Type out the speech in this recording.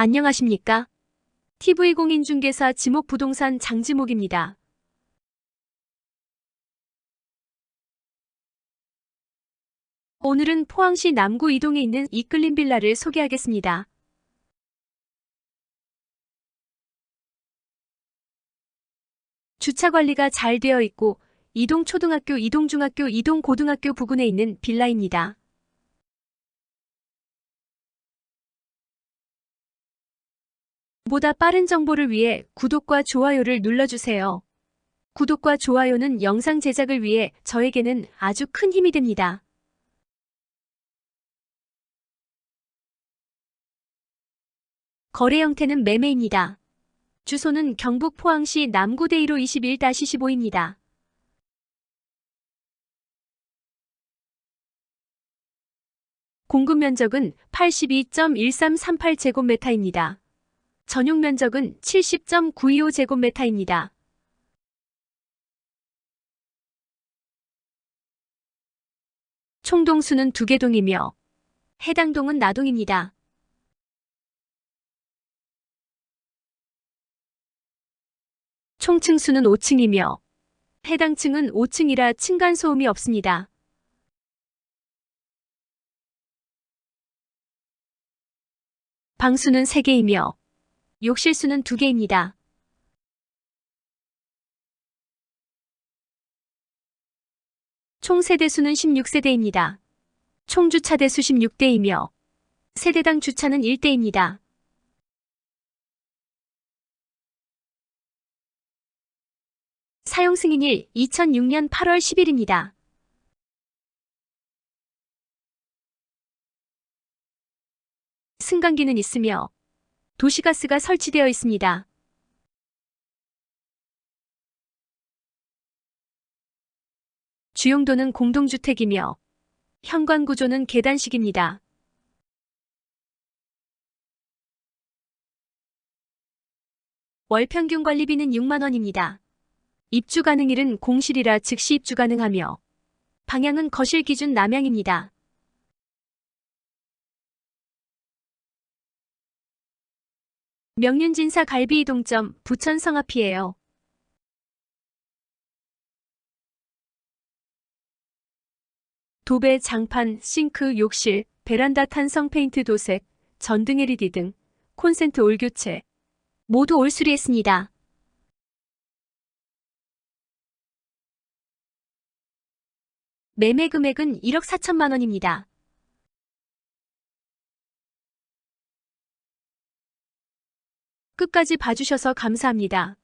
안녕하십니까? TV공인중개사 지목부동산 장지목입니다. 오늘은 포항시 남구 이동에 있는 이끌림 빌라를 소개하겠습니다. 주차 관리가 잘 되어 있고 이동 초등학교, 이동 중학교, 이동 고등학교 부근에 있는 빌라입니다. 보다 빠른 정보를 위해 구독과 좋아요를 눌러주세요. 구독과 좋아요는 영상 제작을 위해 저에게는 아주 큰 힘이 됩니다. 거래 형태는 매매입니다. 주소는 경북 포항시 남구대이로 21-15입니다. 공급 면적은 82.1338제곱미터입니다. 전용 면적은 70.925제곱미터입니다. 총동수는 두 개 동이며 해당 동은 나동입니다. 총 층수는 5층이며 해당 층은 5층이라 층간 소음이 없습니다. 방수는 3개이며 욕실수는 2개입니다. 총 세대수는 16세대입니다. 총 주차대수 16대이며 세대당 주차는 1대입니다. 사용 승인일 2006년 8월 10일입니다. 승강기는 있으며 도시가스가 설치되어 있습니다. 주용도는 공동주택이며 현관 구조는 계단식입니다. 월 평균 관리비는 6만원입니다. 입주 가능일은 공실이라 즉시 입주 가능하며 방향은 거실 기준 남향입니다. 명륜진사 갈비 이동점 부천 성앞이에요. 도배, 장판, 싱크, 욕실, 베란다 탄성 페인트 도색, 전등 LED 등 콘센트 올 교체 모두 올 수리했습니다. 매매 금액은 1억 4천만 원입니다. 끝까지 봐주셔서 감사합니다.